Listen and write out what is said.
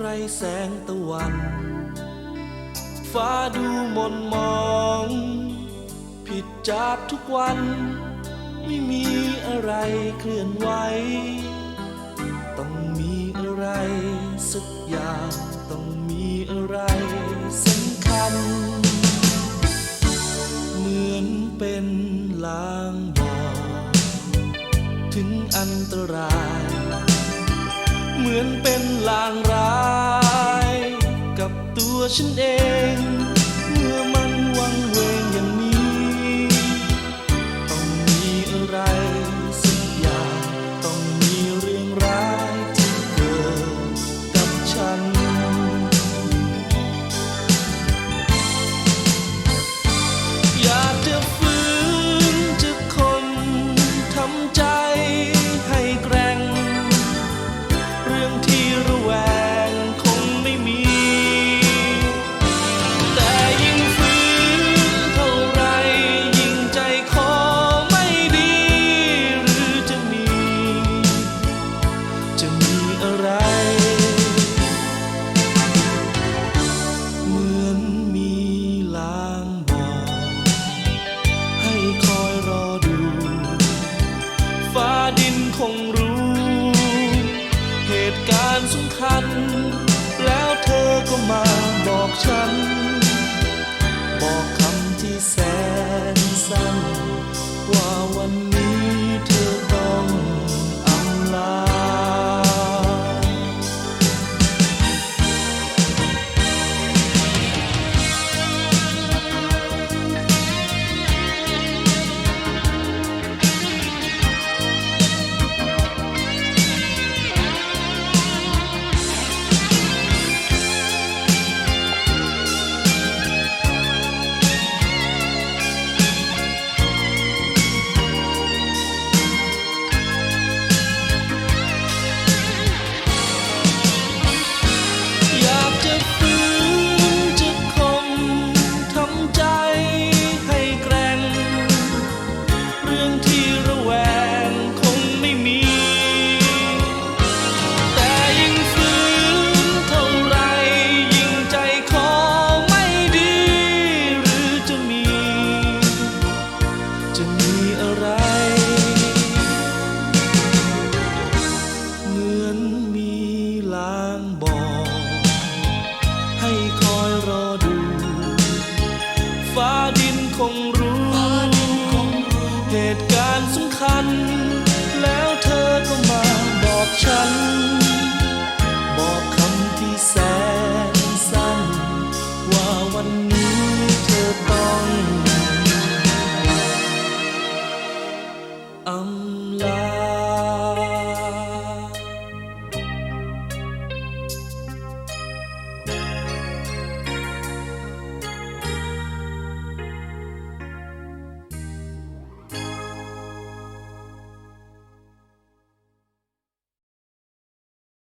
ไรแสงตะวัน ฟ้าดูมนมอง ผิดจากทุกวัน ไม่มีอะไรเคลื่อนไหว ต้องมีอะไรสักอย่าง ต้องมีอะไรสำคัญ เหมือนเป็นลางบอกถึงอันตราย เหมือนเป็นลางร้าย của ฉันเอง คัน